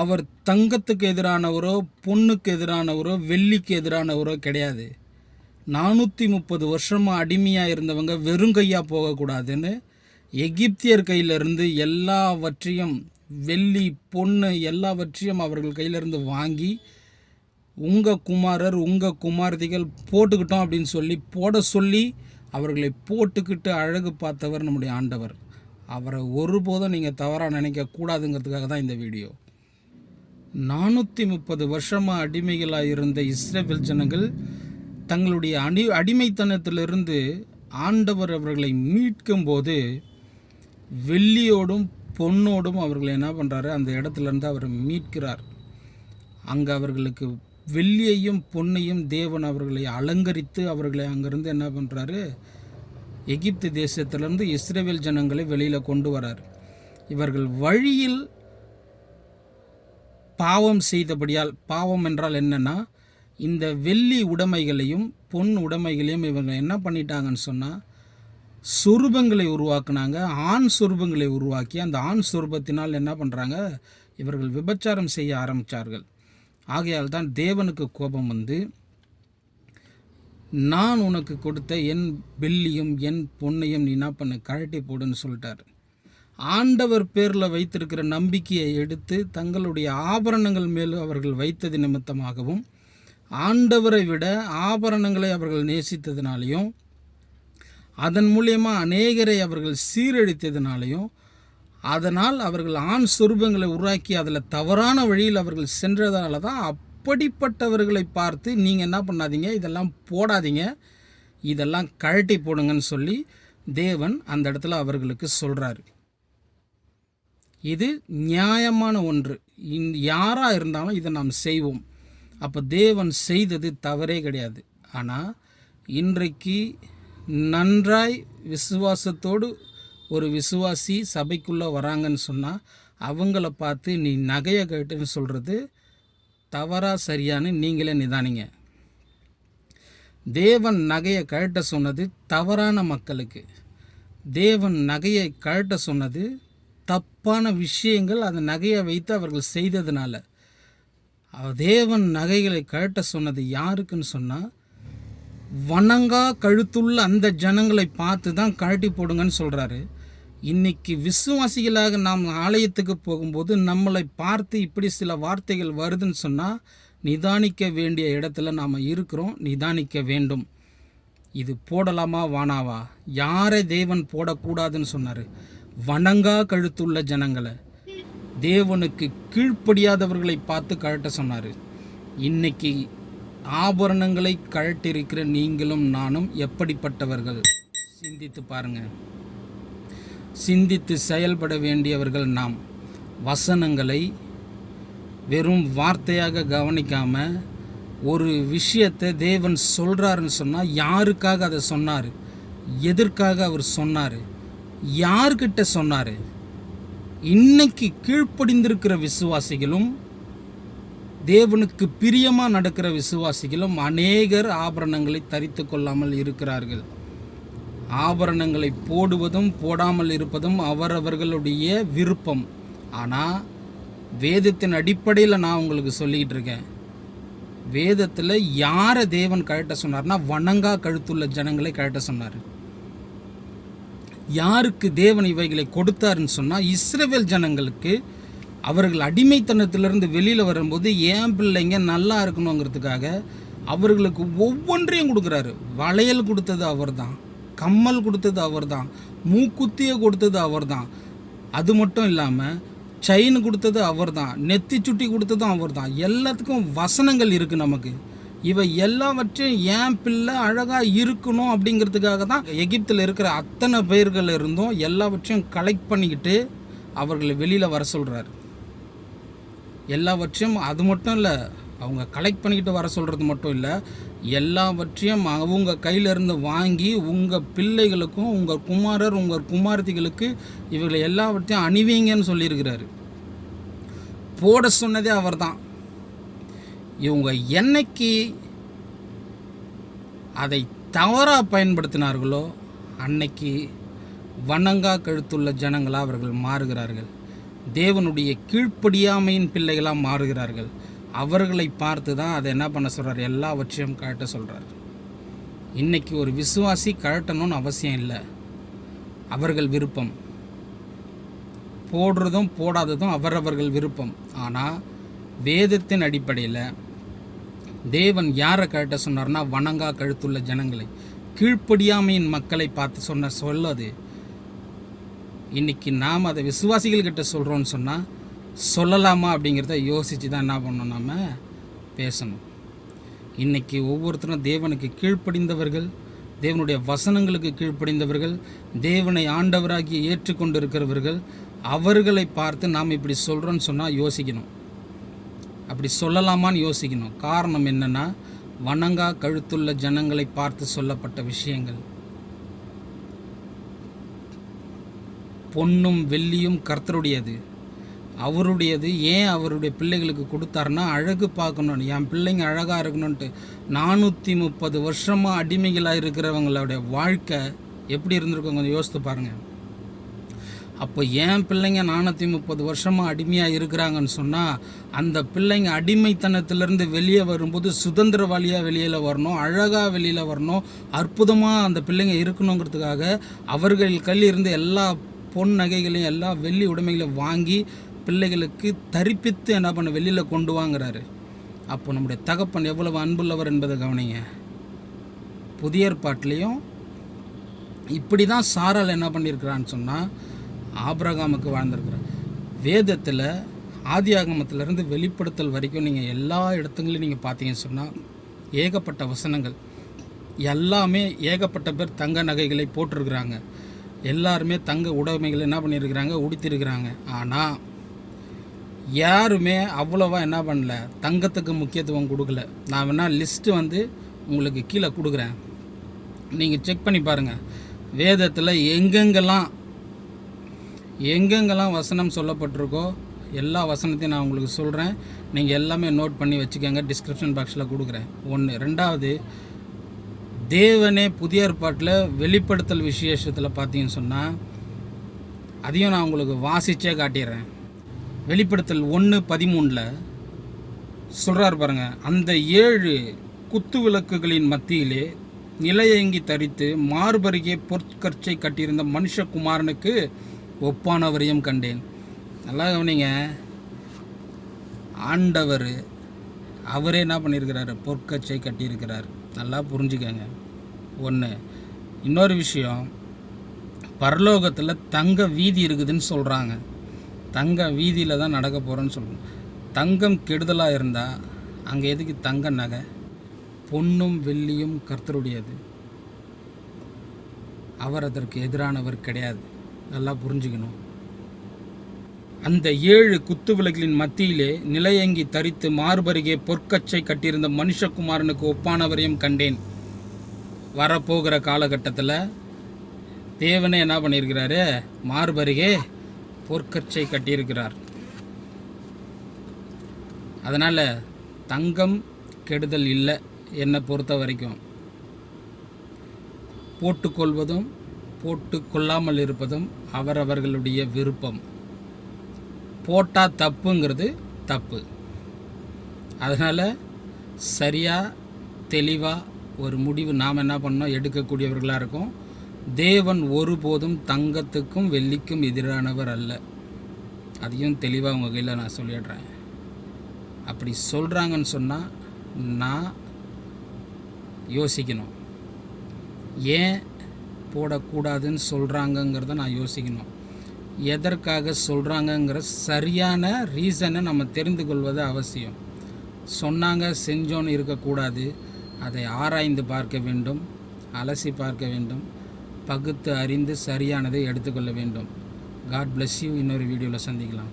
அவர் தங்கத்துக்கு எதிரானவரோ பொண்ணுக்கு எதிரானவரோ வெள்ளிக்கு எதிரானவரோ கிடையாது. நானூற்றி முப்பது வருஷமாக அடிமையாக இருந்தவங்க வெறுங்கையாக போகக்கூடாதுன்னு எகிப்தியர் கையிலிருந்து எல்லாவற்றையும் வெள்ளி பொண்ணு எல்லாவற்றையும் அவர்கள் கையிலிருந்து வாங்கி உங்கள் குமாரர் உங்கள் குமாரதிகள் போட்டுக்கிட்டோம் அப்படின்னு சொல்லி போட சொல்லி அவர்களை போட்டுக்கிட்டு அழகு பார்த்தவர் நம்முடைய ஆண்டவர். அவரை ஒருபோதும் நீங்கள் தவறாக நினைக்கக்கூடாதுங்கிறதுக்காக தான் இந்த வீடியோ. நானூற்றி முப்பது வருஷமாக அடிமைகளாக இருந்த இஸ்ரேல் ஜனங்கள் தங்களுடைய அடி அடிமைத்தனத்திலிருந்து ஆண்டவர் அவர்களை மீட்கும்போது வெள்ளியோடும் பொண்ணோடும் அவர்களை என்ன பண்ணுறாரு அந்த இடத்துலேருந்து அவர் மீட்கிறார். அங்கே அவர்களுக்கு வெள்ளியையும் பொன்னையும் தேவன் அவர்களை அலங்கரித்து அவர்களை அங்கேருந்து என்ன பண்ணுறாரு எகிப்து தேசத்திலேருந்து இஸ்ரேவேல் ஜனங்களை வெளியில் கொண்டு வரார். இவர்கள் வழியில் பாவம் செய்தபடியால் பாவம் என்றால் என்னென்னா இந்த வெள்ளி உடைமைகளையும் பொன் உடைமைகளையும் இவங்க என்ன பண்ணிட்டாங்கன்னு சொன்னால் சொரூபங்களை உருவாக்குனாங்க. ஆண் சொரூபங்களை உருவாக்கி அந்த ஆண் சொரூபத்தினால் என்ன பண்ணுறாங்க இவர்கள் விபச்சாரம் செய்ய ஆரம்பித்தார்கள் ஆகையால் தான் தேவனுக்கு கோபம் வந்து நான் உனக்கு கொடுத்த என் வெள்ளியும் என் பொன்னையும் நீ என்ன பண்ண கழட்டி போடுன்னு சொல்லிட்டார். ஆண்டவர் பேரில் வைத்திருக்கிற நம்பிக்கையை எடுத்து தங்களுடைய ஆபரணங்கள் மேல் அவர்கள் வைத்தது நிமித்தமாகவும் ஆண்டவரை விட ஆபரணங்களை அவர்கள் நேசித்ததினாலையும் அதன் மூலியமாக அநேகரை அவர்கள் சீரழித்ததினாலையும் அதனால் அவர்கள் ஆண் சொரூபங்களை உருவாக்கி அதில் தவறான வழியில் அவர்கள் சென்றதால தான் அப்படிப்பட்டவர்களை பார்த்து நீங்கள் என்ன பண்ணாதீங்க இதெல்லாம் போடாதீங்க இதெல்லாம் கழட்டி போடுங்கன்னு சொல்லி தேவன் அந்த இடத்துல அவர்களுக்கு சொல்கிறாரு இது நியாயமான ஒன்று. இந் யாராக இருந்தாலும் இதை நாம் செய்வோம். அப்போ தேவன் செய்தது தவறே கிடையாது. ஆனால் இன்றைக்கு நன்றாய் விசுவாசத்தோடு ஒரு விசுவாசி சபைக்குள்ளே வராங்கன்னு சொன்னால் அவங்கள பார்த்து நீ நகையை கேட்டுன்னு சொல்கிறது தவறாக சரியான்னு நீங்களே நிதானிங்க. தேவன் நகையை கழட்ட சொன்னது தவறான மக்களுக்கு. தேவன் நகையை கழட்ட சொன்னது தப்பான விஷயங்கள் அந்த நகையை வைத்து அவர்கள் செய்ததுனால. தேவன் நகைகளை கழட்ட சொன்னது யாருக்குன்னு சொன்னால் வணங்கா கழுத்துள்ள அந்த ஜனங்களை பார்த்து தான் கழட்டி போடுங்கன்னு சொல்கிறாரு இன்னைக்கு விசுவாசிகளாக நாம் ஆலயத்துக்கு போகும்போது நம்மளை பார்த்து இப்படி சில வார்த்தைகள் வருதுன்னு சொன்னால் நிதானிக்க வேண்டிய இடத்துல நாம் இருக்கிறோம் நிதானிக்க வேண்டும். இது போடலாமா வானாவா யாரை தேவன் போடக்கூடாதுன்னு சொன்னார்? வணங்கா கழுத்துள்ள ஜனங்களை. தேவனுக்கு கீழ்ப்படியாதவர்களை பார்த்து கழட்ட சொன்னார். இன்னைக்கு ஆபரணங்களை கழட்டிருக்கிற நீங்களும் நானும் எப்படிப்பட்டவர்கள்? சிந்தித்து பாருங்க. சிந்தித்து செயல்பட வேண்டியவர்கள் நாம். வசனங்களை வெறும் வார்த்தையாக கவனிக்காமல் ஒரு விஷயத்தை தேவன் சொல்கிறாருன்னு சொன்னால் யாருக்காக அதை சொன்னார்? எதற்காக அவர் சொன்னார்? யார்கிட்ட சொன்னார்? இன்னைக்கு கீழ்ப்படிந்திருக்கிற விசுவாசிகளும் தேவனுக்கு பிரியமாக நடக்கிற விசுவாசிகளும் அநேகர் ஆபரணங்களை தரித்து கொள்ளாமல் இருக்கிறார்கள். ஆபரணங்களை போடுவதும் போடாமல் இருப்பதும் அவரவர்களுடைய விருப்பம். ஆனால் வேதத்தின் அடிப்படையில் நான் உங்களுக்கு சொல்லிக்கிட்டு இருக்கேன். வேதத்தில் யாரை தேவன் கழட்ட சொன்னார்னா வணங்கா கழுத்துள்ள ஜனங்களை கழட்ட சொன்னார். யாருக்கு தேவன் இவைகளை கொடுத்தாருன்னு சொன்னால் இஸ்ரேவேல் ஜனங்களுக்கு அவர்கள் அடிமைத்தனத்திலிருந்து வெளியில் வரும்போது ஏன் பிள்ளைங்க நல்லா இருக்கணுங்கிறதுக்காக அவர்களுக்கு ஒவ்வொன்றையும் கொடுக்குறாரு. வளையல் கொடுத்தது அவர் தான் கம்மல் கொடுத்தது அவர் தான் மூக்குத்தியை கொடுத்தது அவர்தான். அது மட்டும் இல்லாமல் செயின் கொடுத்தது அவர்தான் நெத்தி சுட்டி கொடுத்ததும் அவர் தான் எல்லாத்துக்கும் வசனங்கள் இருக்குது நமக்கு. இவை எல்லாவற்றையும் ஏன் பிள்ளை அழகாக இருக்கணும் அப்படிங்கிறதுக்காக தான் எகிப்தில் இருக்கிற அத்தனை பேர்கள் இருந்தும் எல்லாவற்றையும் கலெக்ட் பண்ணிக்கிட்டு அவர்களை வெளியில் வர சொல்கிறாரு எல்லாவற்றையும் அது மட்டும் இல்லை அவங்க கலெக்ட் பண்ணிக்கிட்டு வர சொல்கிறது மட்டும் இல்லை எல்லாவற்றையும் அவங்க கையிலிருந்து வாங்கி உங்கள் பிள்ளைகளுக்கும் உங்கள் குமாரர் உங்கள் குமாரத்திகளுக்கு இவர்களை எல்லாவற்றையும் அணிவீங்கன்னு சொல்லியிருக்கிறாரு. போட சொன்னதே அவர் தான் இவங்க என்னைக்கு அதை தவறாக பயன்படுத்தினார்களோ அன்னைக்கு வணங்கா கழுத்துள்ள ஜனங்களாக அவர்கள் மாறுகிறார்கள். தேவனுடைய கீழ்ப்படியாமையின் பிள்ளைகளாக மாறுகிறார்கள். அவர்களை பார்த்து தான் அதை என்ன பண்ண சொல்கிறார் எல்லாவற்றையும் கழட்ட சொல்கிறார் இன்னைக்கு ஒரு விசுவாசி கழட்டணும்னு அவசியம் இல்லை. அவர்கள் விருப்பம். போடுறதும் போடாததும் அவரவர்கள் விருப்பம். ஆனால் வேதத்தின் அடிப்படையில் தேவன் யாரை கழட்ட சொன்னார்னா வணங்கா கழுத்துள்ள ஜனங்களை. கீழ்ப்படியாமையின் மக்களை பார்த்து சொன்ன சொல்லது. இன்னைக்கு நாம் அதை விசுவாசிகள்கிட்ட சொல்கிறோன்னு சொன்னால் சொல்லலாமா அப்படிங்கிறத யோசித்து தான் என்ன பண்ணணும்? நாம் பேசணும். இன்றைக்கி ஒவ்வொருத்தரும் தேவனுக்கு கீழ்ப்படிந்தவர்கள் தேவனுடைய வசனங்களுக்கு கீழ்ப்படிந்தவர்கள் தேவனை ஆண்டவராகி ஏற்றுக்கொண்டு இருக்கிறவர்கள் அவர்களை பார்த்து நாம் இப்படி சொல்கிறோன்னு சொன்னால் யோசிக்கணும். அப்படி சொல்லலாமான்னு யோசிக்கணும். காரணம் என்னன்னா வணங்கா கழுத்துள்ள ஜனங்களை பார்த்து சொல்லப்பட்ட விஷயங்கள். பொன்னும் வெள்ளியும் கர்த்தருடையது. அவருடையது ஏன் அவருடைய பிள்ளைகளுக்கு கொடுத்தாருன்னா அழகு பார்க்கணும்னு. என் பிள்ளைங்க அழகாக இருக்கணுன்ட்டு நானூற்றி முப்பது வருஷமாக அடிமைகளாக இருக்கிறவங்களுடைய வாழ்க்கை எப்படி இருந்திருக்கும் கொஞ்சம் யோசித்து பாருங்கள் அப்போ ஏன் பிள்ளைங்க நானூற்றி முப்பது வருஷமாக அடிமையாக இருக்கிறாங்கன்னு சொன்னால் அந்த பிள்ளைங்க அடிமைத்தனத்திலேருந்து வெளியே வரும்போது சுதந்திரவாளியாக வெளியில் வரணும் அழகாக வெளியில் வரணும் அற்புதமாக அந்த பிள்ளைங்க இருக்கணுங்கிறதுக்காக அவர்கள் கையிலிருந்து எல்லா பொன் நகைகளையும் எல்லா வெள்ளி உடைமைகளையும் வாங்கி பிள்ளைகளுக்கு தரிப்பித்து என்ன பண்ண வெளியில் கொண்டு வாங்குறாரு. அப்போ நம்முடைய தகப்பன் எவ்வளவு அன்புள்ளவர் என்பதை கவனிங்க. புதிய ஏற்பாட்டிலையும் இப்படி தான் சாரால் என்ன பண்ணியிருக்கிறான்னு சொன்னால் ஆபிரகாமுக்கு வாழ்ந்திருக்கிறார் வேதத்தில் ஆதி ஆகமத்திலிருந்து வெளிப்படுத்தல் வரைக்கும் நீங்கள் எல்லா இடத்துங்களையும் நீங்கள் பார்த்தீங்கன்னு சொன்னால் ஏகப்பட்ட வசனங்கள். எல்லாமே ஏகப்பட்ட பேர் தங்க நகைகளை போட்டிருக்கிறாங்க. எல்லாருமே தங்க உடைமைகள் என்ன பண்ணியிருக்கிறாங்க? உடுத்திருக்கிறாங்க ஆனால் யாருமே அவ்வளோவா என்ன பண்ணல. தங்கத்துக்கு முக்கியத்துவம் கொடுக்கல. நான் வேணால் லிஸ்ட்டு வந்து உங்களுக்கு கீழே கொடுக்குறேன். நீங்கள் செக் பண்ணி பாருங்கள் வேதத்தில் எங்கெங்கெல்லாம் எங்கெங்கெல்லாம் வசனம் சொல்லப்பட்டிருக்கோ எல்லா வசனத்தையும் நான் உங்களுக்கு சொல்கிறேன் நீங்கள் எல்லாமே நோட் பண்ணி வச்சுக்கோங்க. டிஸ்கிரிப்ஷன் பாக்ஸில் கொடுக்குறேன். ஒன்று ரெண்டாவது தேவனே புதிய ஏற்பாட்டில் வெளிப்படுத்தல் விசேஷத்தில் பார்த்தீங்கன்னு சொன்னால் அதையும் நான் உங்களுக்கு வாசிச்சே காட்டிடுறேன். வெளிப்படுத்தல் ஒன்று பதிமூணில் சொல்கிறார் பாருங்கள் அந்த ஏழு குத்து விளக்குகளின் மத்தியிலே நிலையங்கி தரித்து மார்பருகே பொற்கற்சை கட்டியிருந்த மனுஷகுமாரனுக்கு ஒப்பானவரையும் கண்டேன். நல்லா கவனிங்க. ஆண்டவர் அவரே என்ன பண்ணியிருக்கிறாரு? பொற்கச்சை கட்டியிருக்கிறார். நல்லா புரிஞ்சுக்கங்க. ஒன்று இன்னொரு விஷயம் பரலோகத்தில் தங்க வீதி இருக்குதுன்னு சொல்கிறாங்க தங்க வீதியில் தான் நடக்க போகிறோன்னு சொல்லணும் தங்கம் கெடுதலாக இருந்தால் அங்கே எதுக்கு தங்க நகை? பொன்னும் வெள்ளியும் கர்த்தருடையது. அவர் அதற்கு எதிரானவர் கிடையாது. நல்லா புரிஞ்சுக்கணும். அந்த ஏழு குத்து விளக்குகளின் மத்தியிலே நிலையங்கி தரித்து மார்பருகே பொற்கச்சை கட்டியிருந்த மனுஷகுமாரனுக்கு ஒப்பானவரையும் கண்டேன். வரப்போகிற காலகட்டத்தில் தேவனே என்ன பண்ணியிருக்கிறாரு? மார்பருகே பொற்கச்சை கட்டியிருக்கிறார். அதனால் தங்கம் கெடுதல் இல்லை என்னை பொறுத்த வரைக்கும் போட்டுக்கொள்வதும் போட்டு கொள்ளாமல் இருப்பதும் அவரவர்களுடைய விருப்பம். போட்டால் தப்புங்கிறது தப்பு. அதனால் சரியாக தெளிவாக ஒரு முடிவு நாம் என்ன பண்ணோம் எடுக்கக்கூடியவர்களாக இருக்கும். தேவன் ஒருபோதும் தங்கத்துக்கும் வெள்ளிக்கும் எதிரானவர் அல்ல. அதையும் தெளிவாக உங்கள் கையில் நான் சொல்லிடுறேன். அப்படி சொல்கிறாங்கன்னு சொன்னால் நான் யோசிக்கணும். ஏன் போடக்கூடாதுன்னு சொல்கிறாங்கங்கிறத நான் யோசிக்கணும். எதற்காக சொல்கிறாங்கங்கிற சரியான ரீசனை நம்ம தெரிந்து கொள்வது அவசியம். சொன்னாங்க செஞ்சோன்னு இருக்கக்கூடாது. அதை ஆராய்ந்து பார்க்க வேண்டும் அலசி பார்க்க வேண்டும் பகுத்து அறிந்து சரியானதை எடுத்துக்கொள்ள வேண்டும். காட் பிளஸ் யூ இன்னொரு வீடியோவில் சந்திக்கலாம்.